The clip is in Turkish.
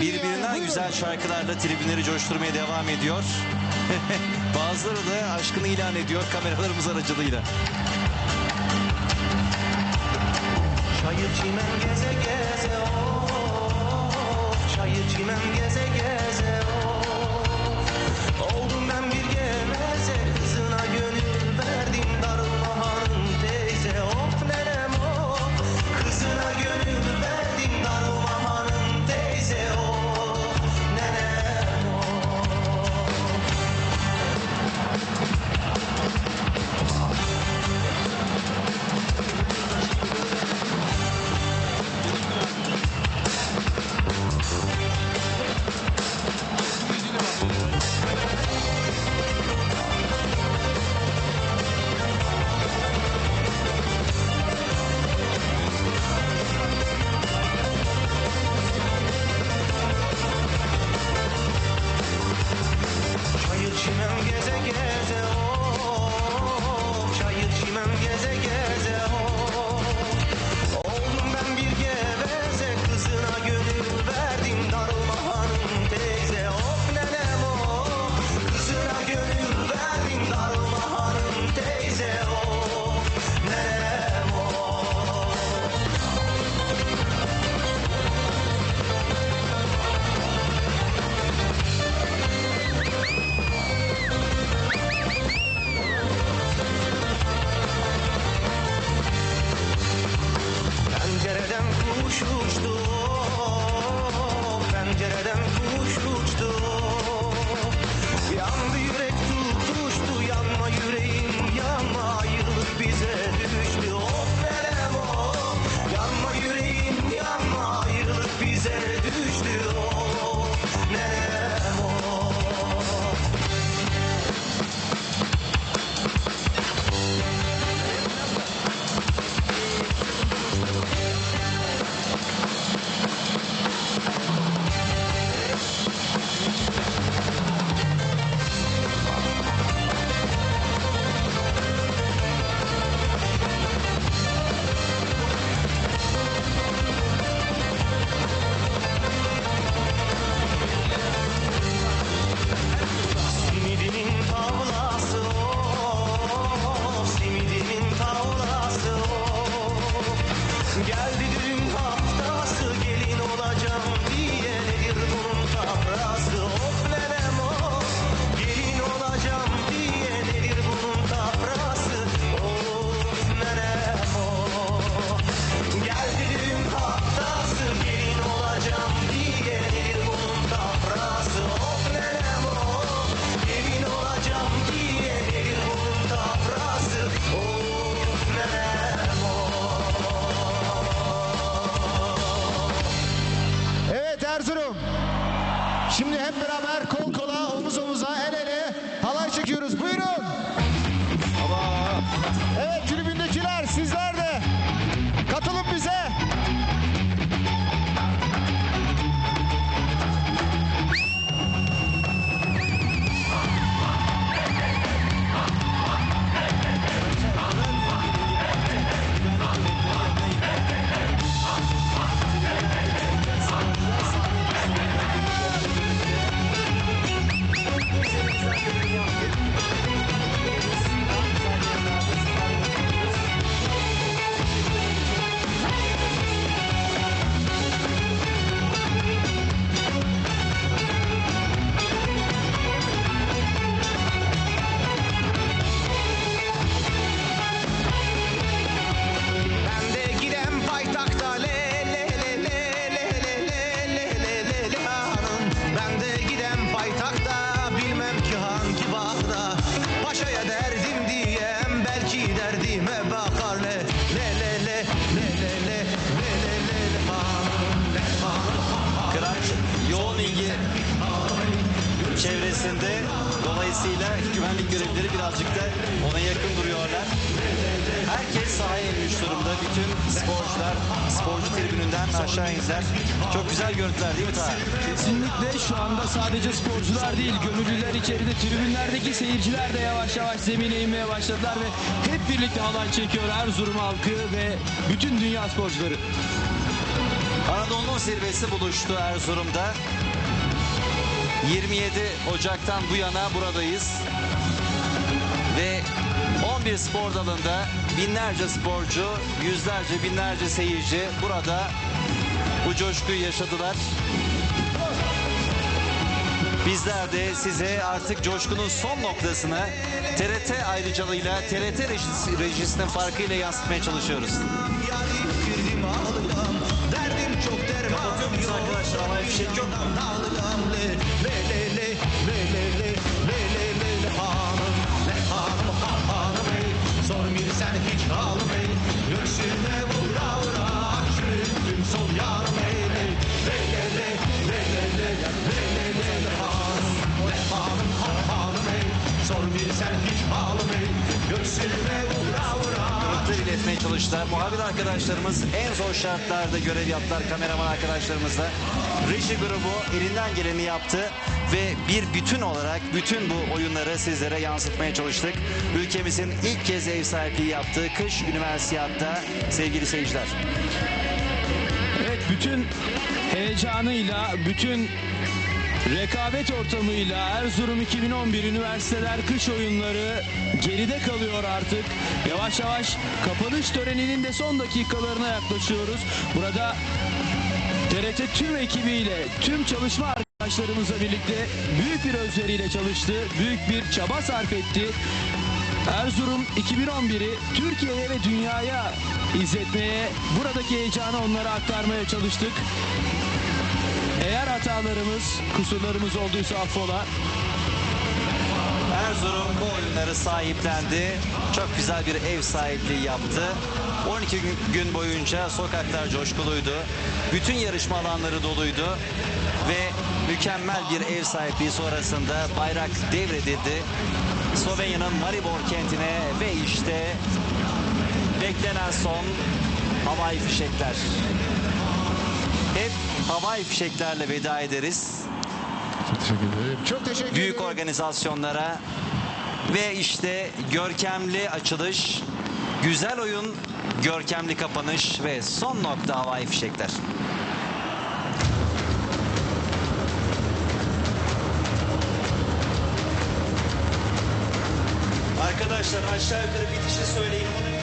birbirinden güzel şarkılarla tribünleri coşturmaya devam ediyor. Bazıları da aşkını ilan ediyor kameralarımız aracılığıyla. Çayır çimen geze geze oh, oh, çimen geze geze Erzurum. Şimdi hep beraber çevresinde. Dolayısıyla güvenlik görevlileri birazcık da ona yakın duruyorlar. Herkes sahaya inmiş durumda. Bütün sporcular sporcu tribününden aşağı indiler. Çok güzel görüntüler değil mi Taha? Kesinlikle şu anda sadece sporcular değil gönüllüler içeride tribünlerdeki seyirciler de yavaş yavaş zemine inmeye başladılar ve hep birlikte halay çekiyor Erzurum halkı ve bütün dünya sporcuları. Anadolu zirvesi buluştu Erzurum'da. 27 Ocak'tan bu yana buradayız. Ve 11 spor dalında binlerce sporcu, yüzlerce binlerce seyirci burada bu coşkuyu yaşadılar. Bizler de size artık coşkunun son noktasını TRT ayrıcalığıyla TRT rejisi- rejisinin farkıyla yansıtmaya çalışıyoruz. Dermanım yok arkadaşlar ama fişek yok mu? Sor bir sen hiç ey Göğsüme vura vura Görüntüler iletmeye çalıştılar. Muhabir arkadaşlarımız en zor şartlarda görev yaptılar. Kameraman arkadaşlarımız da. Reji grubu elinden geleni yaptı ve bir bütün olarak bütün bu oyunları sizlere yansıtmaya çalıştık. Ülkemizin ilk kez ev sahipliği yaptığı kış üniversiyatta sevgili seyirciler. Evet bütün heyecanıyla, bütün rekabet ortamıyla Erzurum 2011 Üniversiteler Kış Oyunları geride kalıyor artık. Yavaş yavaş kapanış töreninin de son dakikalarına yaklaşıyoruz. Burada TRT tüm ekibiyle, tüm çalışma arkadaşlarımızla birlikte büyük bir özveriyle çalıştı, büyük bir çaba sarf etti. Erzurum 2011'i Türkiye'ye ve dünyaya izletmeye, buradaki heyecanı onlara aktarmaya çalıştık. Hatalarımız, kusurlarımız olduysa affola. Erzurum bu oyunları sahiplendi. Çok güzel bir ev sahipliği yaptı. 12 gün- gün boyunca sokaklar coşkuluydu. Bütün yarışma alanları doluydu. Ve mükemmel bir ev sahipliği sonrasında bayrak devredildi. Slovenya'nın Maribor kentine ve işte beklenen son havai fişekler. Hep havai fişeklerle veda ederiz Teşekkür ederim. Çok teşekkür büyük ederim. organizasyonlara ve işte görkemli açılış, güzel oyun, görkemli kapanış ve son nokta havai fişekler. Arkadaşlar aşağı yukarı bitişi söyleyin.